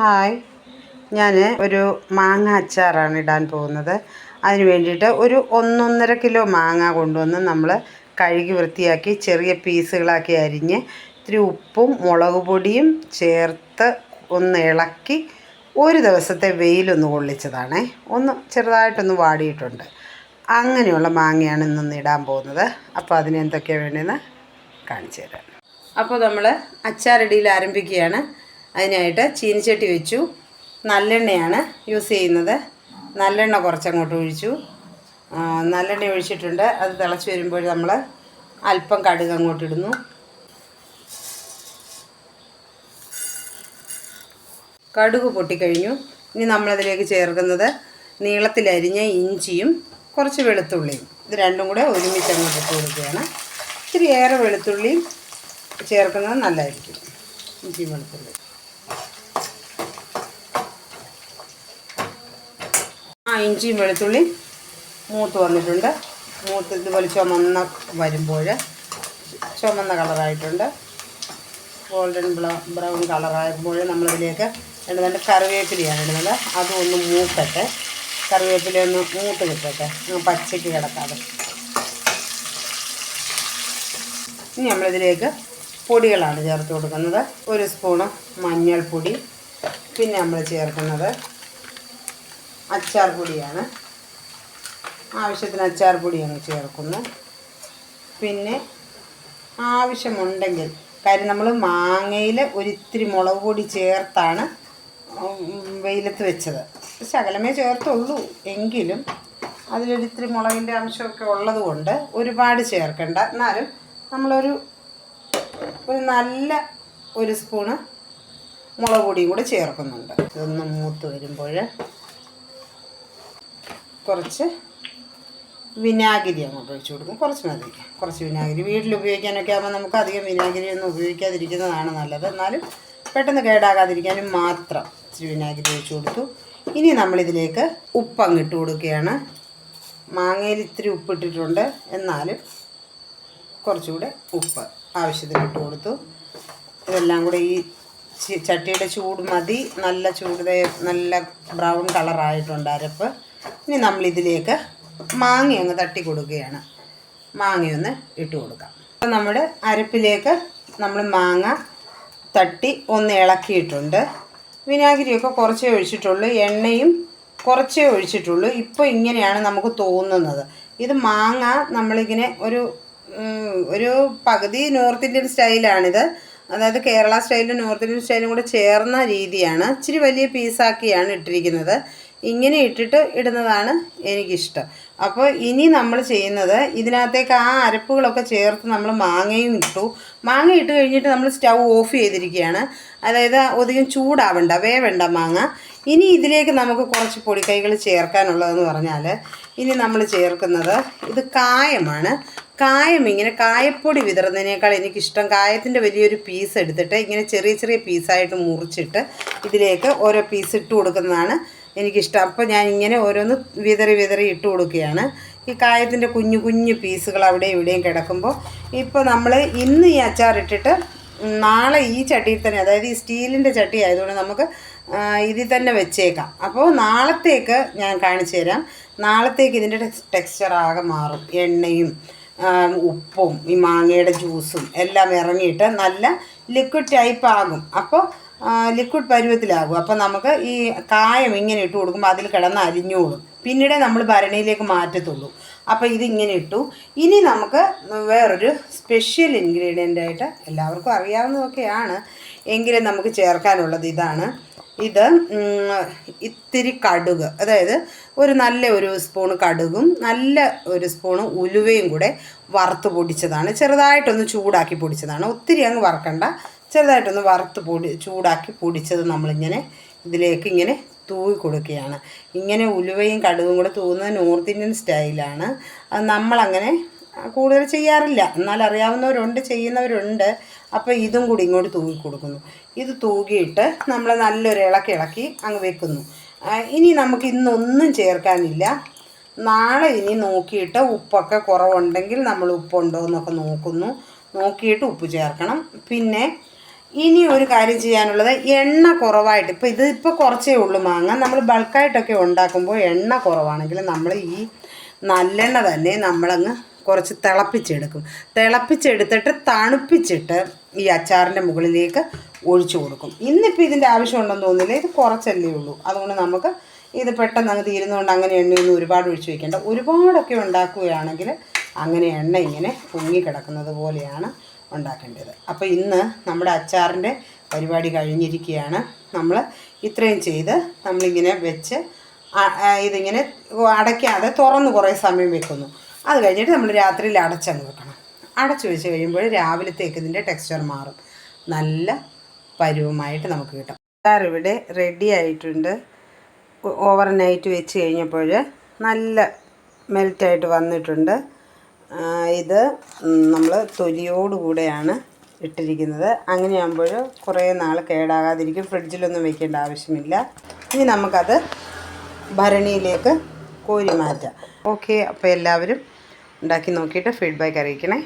Hi. ഞാൻ ഒരു മാങ്ങ അച്ചാറാണ് ഇടാൻ പോകുന്നത്. അതിന് വേണ്ടിയിട്ട് ഒരു ഒന്നൊന്നര കിലോ മാങ്ങ കൊണ്ടുവന്ന് നമ്മൾ കഴുകി വൃത്തിയാക്കി ചെറിയ പീസുകളാക്കി അരിഞ്ഞ് ഇത്തിരി ഉപ്പും മുളക് പൊടിയും ചേർത്ത് ഒന്ന് ഇളക്കി ഒരു ദിവസത്തെ വെയിലൊന്ന് കൊള്ളിച്ചതാണേ. ഒന്ന് ചെറുതായിട്ടൊന്ന് വാടിയിട്ടുണ്ട്. അങ്ങനെയുള്ള മാങ്ങയാണ് ഇന്നൊന്ന് ഇടാൻ പോകുന്നത്. അപ്പോൾ അതിന് എന്തൊക്കെയാണ് വേണ്ടതെന്ന് കാണിച്ചു തരാം. അപ്പോൾ നമ്മൾ അച്ചാറിടിയിൽ ആരംഭിക്കുകയാണ്. അതിനായിട്ട് ചീനിച്ചട്ടി വെച്ചു. നല്ലെണ്ണയാണ് യൂസ് ചെയ്യുന്നത്. നല്ലെണ്ണ കുറച്ചങ്ങോട്ട് ഒഴിച്ചു. നല്ലെണ്ണ ഒഴിച്ചിട്ടുണ്ട്. അത് തിളച്ച് വരുമ്പോൾ നമ്മൾ അല്പം കടുക് അങ്ങോട്ട് ഇടുന്നു. കടുക് പൊട്ടിക്കഴിഞ്ഞു. ഇനി നമ്മളതിലേക്ക് ചേർക്കുന്നത് നീളത്തിലരിഞ്ഞ ഇഞ്ചിയും കുറച്ച് വെളുത്തുള്ളിയും. ഇത് രണ്ടും കൂടെ ഒരുമിച്ച് അങ്ങോട്ട് ഇട്ട് കൊടുക്കുകയാണ്. ഇത്തിരി ഏറെ വെളുത്തുള്ളിയും ചേർക്കുന്നത് നല്ലതായിരിക്കും. ഇഞ്ചിയും വെളുത്തുള്ളി ഇഞ്ചിയും വെളുത്തുള്ളി മൂത്ത് വന്നിട്ടുണ്ട്. മൂത്ത് ഇതുപോലെ ചുമന്ന വരുമ്പോൾ ചുമന്ന കളറായിട്ടുണ്ട്. ഗോൾഡൻ ബ്രൗൺ കളറാകുമ്പോൾ നമ്മളിതിലേക്ക് രണ്ട് കറിവേപ്പിലയാണ് ഇടുന്നത്. അതും ഒന്ന് മൂത്തട്ടെ കറിവേപ്പില ഒന്ന് മൂത്ത് കിട്ടട്ടെ. പച്ചയ്ക്ക് കിടക്കാതെ. ഇനി നമ്മളിതിലേക്ക് പൊടികളാണ് ചേർത്ത് കൊടുക്കുന്നത്. ഒരു സ്പൂണ് മഞ്ഞൾപ്പൊടി. പിന്നെ നമ്മൾ ചേർക്കുന്നത് അച്ചാർ പൊടിയാണ്. ആവശ്യത്തിന് അച്ചാർ പൊടിയാണ് ചേർക്കുന്നത് ചേർക്കുന്നു. പിന്നെ ആവശ്യമുണ്ടെങ്കിൽ കാര്യം നമ്മൾ മാങ്ങയിൽ ഒരിത്തിരി മുളക് പൊടി ചേർത്താണ് വെയിലത്ത് വെച്ചത്. ശകലമേ ചേർത്തുള്ളൂ. എങ്കിലും അതിലൊരിത്തിരി മുളകിന്റെ അംശമൊക്കെ ഉള്ളത് കൊണ്ട് ഒരുപാട് ചേർക്കണ്ട. എന്നാലും നമ്മളൊരു ഒരു നല്ല ഒരു സ്പൂണ് മുളക് പൊടിയും കൂടെ ചേർക്കുന്നുണ്ട്. ഇതൊന്ന് മൂത്ത് വരുമ്പോൾ കുറച്ച് വിനാഗിരി അങ്ങോട്ട് ഒഴിച്ചു കൊടുക്കും. കുറച്ച് മതി. കുറച്ച് വിനാഗിരി. വീട്ടിൽ ഉപയോഗിക്കാനൊക്കെ ആകുമ്പോൾ നമുക്ക് അധികം വിനാഗിരി ഒന്നും ഉപയോഗിക്കാതിരിക്കുന്നതാണ് നല്ലത്. എന്നാലും പെട്ടെന്ന് കേടാകാതിരിക്കാനും മാത്രം ഇച്ചിരി വിനാഗിരി ഒഴിച്ചു കൊടുത്തു. ഇനി നമ്മളിതിലേക്ക് ഉപ്പ് അങ്ങിട്ട് കൊടുക്കുകയാണ്. മാങ്ങയിൽ ഇത്തിരി ഉപ്പിട്ടിട്ടുണ്ട് എന്നാലും കുറച്ചുകൂടെ ഉപ്പ് ആവശ്യത്തിന് ഇട്ട് കൊടുത്തു. ഇതെല്ലാം കൂടെ ഈ ചട്ടിയുടെ ചൂട് മതി. നല്ല ചൂട് നല്ല ബ്രൗൺ കളറായിട്ടുണ്ട് അരപ്പ്. ഇനി നമ്മളിതിലേക്ക് മാങ്ങ അങ്ങ് തട്ടി കൊടുക്കുകയാണ്. മാങ്ങ ഒന്ന് ഇട്ട് കൊടുക്കാം. അപ്പം നമ്മുടെ അരപ്പിലേക്ക് നമ്മൾ മാങ്ങ തട്ടി ഒന്ന് ഇളക്കിയിട്ടുണ്ട്. വിനാഗിരിയൊക്കെ കുറച്ചേ ഒഴിച്ചിട്ടുള്ളൂ. എണ്ണയും കുറച്ചേ ഒഴിച്ചിട്ടുള്ളൂ. ഇപ്പോൾ ഇങ്ങനെയാണ് നമുക്ക് തോന്നുന്നത്. ഇത് മാങ്ങ നമ്മളിങ്ങനെ ഒരു ഒരു പകുതി നോർത്ത് ഇന്ത്യൻ സ്റ്റൈലാണിത്. അതായത് കേരള സ്റ്റൈലും നോർത്ത് ഇന്ത്യൻ സ്റ്റൈലും കൂടെ ചേർന്ന രീതിയാണ്. ഇച്ചിരി വലിയ പീസാക്കിയാണ് ഇട്ടിരിക്കുന്നത്. ഇങ്ങനെ ഇട്ടിട്ട് ഇടുന്നതാണ് എനിക്കിഷ്ടം. അപ്പോൾ ഇനി നമ്മൾ ചെയ്യുന്നത് ഇതിനകത്തേക്ക് ആ അരപ്പുകളൊക്കെ ചേർത്ത് നമ്മൾ മാങ്ങയും ഇട്ടു. മാങ്ങ ഇട്ട് കഴിഞ്ഞിട്ട് നമ്മൾ സ്റ്റൗ ഓഫ് ചെയ്തിരിക്കുകയാണ്. അതായത് അധികം ചൂടാവണ്ട വേവണ്ട മാങ്ങ. ഇനി ഇതിലേക്ക് നമുക്ക് കുറച്ച് പൊടിക്കൈകൾ ചേർക്കാനുള്ളതെന്ന് പറഞ്ഞാൽ ഇനി നമ്മൾ ചേർക്കുന്നത് ഇത് കായമാണ്. കായം ഇങ്ങനെ കായപ്പൊടി വിതറുന്നതിനേക്കാൾ എനിക്കിഷ്ടം കായത്തിന്റെ വലിയൊരു പീസ് എടുത്തിട്ട് ഇങ്ങനെ ചെറിയ ചെറിയ പീസായിട്ട് മുറിച്ചിട്ട് ഇതിലേക്ക് ഓരോ പീസ് ഇട്ട് കൊടുക്കുന്നതാണ് എനിക്കിഷ്ടം. അപ്പോൾ ഞാൻ ഇങ്ങനെ ഓരോന്ന് വിതറി വിതറി ഇട്ട് കൊടുക്കുകയാണ്. ഈ കായത്തിന്റെ കുഞ്ഞു കുഞ്ഞു പീസുകൾ അവിടെ ഇവിടെയും കിടക്കുമ്പോൾ ഇപ്പോൾ നമ്മൾ ഇന്ന് ഈ അച്ചാർ ഇട്ടിട്ട് നാളെ ഈ ചട്ടിയിൽ തന്നെ അതായത് ഈ സ്റ്റീലിന്റെ ചട്ടി ആയതുകൊണ്ട് നമുക്ക് ഇതിൽ തന്നെ വെച്ചേക്കാം. അപ്പോൾ നാളത്തേക്ക് ഞാൻ കാണിച്ചു തരാം. നാളത്തേക്ക് ഇതിന്റെ ടെക്സ്ചർ ആകെ മാറും. എണ്ണയും ഉപ്പും ഈ മാങ്ങയുടെ ജ്യൂസും എല്ലാം ഇറങ്ങിയിട്ട് നല്ല ലിക്വിഡ് ടൈപ്പ് ആകും. അപ്പോൾ ലിക്വിഡ് പരുവത്തിലാകും. അപ്പോൾ നമുക്ക് ഈ കായം ഇങ്ങനെ ഇട്ട് കൊടുക്കുമ്പോൾ അതിൽ കിടന്ന് അരിഞ്ഞോളും പിന്നീട് നമ്മൾ ഭരണിയിലേക്ക് മാറ്റത്തുള്ളൂ. അപ്പോൾ ഇതിങ്ങനെ ഇട്ടു. ഇനി നമുക്ക് വേറൊരു സ്പെഷ്യൽ ഇൻഗ്രീഡിയന്റ് ആയിട്ട് എല്ലാവർക്കും അറിയാവുന്നതൊക്കെയാണ്. എങ്കിലും നമുക്ക് ചേർക്കാനുള്ളത് ഇതാണ്. ഇത് ഇത്തിരി കടുക്. അതായത് ഒരു നല്ല ഒരു സ്പൂൺ കടുകും നല്ല ഒരു സ്പൂൺ ഉലുവയും കൂടെ വറുത്ത് പൊടിച്ചതാണ്. ചെറുതായിട്ടൊന്ന് ചൂടാക്കി പൊടിച്ചതാണ്. ഒത്തിരി അങ്ങ് വറക്കണ്ട. ചെറുതായിട്ടൊന്ന് വറുത്ത് പൊടി ചൂടാക്കി പൊടിച്ചത് നമ്മളിങ്ങനെ ഇതിലേക്ക് ഇങ്ങനെ തൂവി കൊടുക്കുകയാണ്. ഇങ്ങനെ ഉലുവയും കടുകും കൂടെ തൂവുന്നത് നോർത്ത് ഇന്ത്യൻ സ്റ്റൈലാണ് അത് നമ്മളങ്ങനെ കൂടുതൽ ചെയ്യാറില്ല. എന്നാൽ അറിയാവുന്നവരുണ്ട് ചെയ്യുന്നവരുണ്ട്. അപ്പോൾ ഇതും കൂടി ഇങ്ങോട്ട് തൂകി കൊടുക്കുന്നു. ഇത് തൂകിയിട്ട് നമ്മൾ നല്ലൊരു ഇളക്കി ഇളക്കി അങ്ങ് വെക്കുന്നു. ഇനി നമുക്ക് ഇന്നൊന്നും ചേർക്കാനില്ല. നാളെ ഇനി നോക്കിയിട്ട് ഉപ്പൊക്കെ കുറവുണ്ടെങ്കിൽ നമ്മൾ ഉപ്പുണ്ടോ എന്നൊക്കെ നോക്കുന്നു. നോക്കിയിട്ട് ഉപ്പ് ചേർക്കണം. പിന്നെ ഇനി ഒരു കാര്യം ചെയ്യാനുള്ളത് എണ്ണ കുറവായിട്ട് ഇപ്പോൾ ഇത് കുറച്ചേ ഉള്ളൂ മാങ്ങ. നമ്മൾ ബൾക്കായിട്ടൊക്കെ ഉണ്ടാക്കുമ്പോൾ എണ്ണ കുറവാണെങ്കിൽ നമ്മൾ ഈ നല്ലെണ്ണ തന്നെ നമ്മളങ്ങ് കുറച്ച് തിളപ്പിച്ചെടുക്കും. തിളപ്പിച്ചെടുത്തിട്ട് തണുപ്പിച്ചിട്ട് ഈ അച്ചാറിന്റെ മുകളിലേക്ക് ഒഴിച്ചു കൊടുക്കും. ഇന്നിപ്പോൾ ഇതിന്റെ ആവശ്യമുണ്ടെന്ന് തോന്നുന്നില്ല. ഇത് കുറച്ചല്ലേ ഉള്ളൂ. അതുകൊണ്ട് നമുക്ക് ഇത് പെട്ടെന്ന് അങ്ങ് തീരുന്നതുകൊണ്ട് അങ്ങനെ എണ്ണയൊന്നും ഒരുപാട് ഒഴിച്ച് വയ്ക്കേണ്ട ഒരുപാടൊക്കെ ഉണ്ടാക്കുകയാണെങ്കിൽ അങ്ങനെ എണ്ണ ഇങ്ങനെ പൊങ്ങി കിടക്കുന്നത് പോലെയാണ് ഉണ്ടാക്കേണ്ടത്. അപ്പോൾ ഇന്ന് നമ്മുടെ അച്ചാറിന്റെ പരിപാടി കഴിഞ്ഞിരിക്കുകയാണ്. നമ്മൾ ഇത്രയും ചെയ്ത് നമ്മളിങ്ങനെ വെച്ച് ഇതിങ്ങനെ അടയ്ക്കാതെ തുറന്ന് കുറേ സമയം വെക്കുന്നു. അത് കഴിഞ്ഞിട്ട് നമ്മൾ രാത്രിയിൽ അടച്ചങ്ങ് വെക്കണം. അടച്ചു വെച്ച് കഴിയുമ്പോൾ രാവിലത്തേക്ക് ഇതിന്റെ ടെക്സ്ചർ മാറും. നല്ല പരുവമായിട്ട് നമുക്ക് കിട്ടും. അച്ചാർ ഇവിടെ റെഡി ആയിട്ടുണ്ട്. ഓവർ നൈറ്റ് വെച്ച് കഴിഞ്ഞപ്പോൾ നല്ല മെൽറ്റായിട്ട് വന്നിട്ടുണ്ട്. ഇത് നമ്മൾ തൊലിയോടുകൂടെയാണ് ഇട്ടിരിക്കുന്നത്. അങ്ങനെയാകുമ്പോൾ കുറേ നാൾ കേടാകാതിരിക്കും. ഫ്രിഡ്ജിലൊന്നും വെക്കേണ്ട ആവശ്യമില്ല. ഇനി നമുക്കത് ഭരണിയിലേക്ക് കോരി മാറ്റാം. ഓക്കെ അപ്പോൾ എല്ലാവരും ഉണ്ടാക്കി നോക്കിയിട്ട് ഫീഡ്ബാക്ക് അറിയിക്കണേ.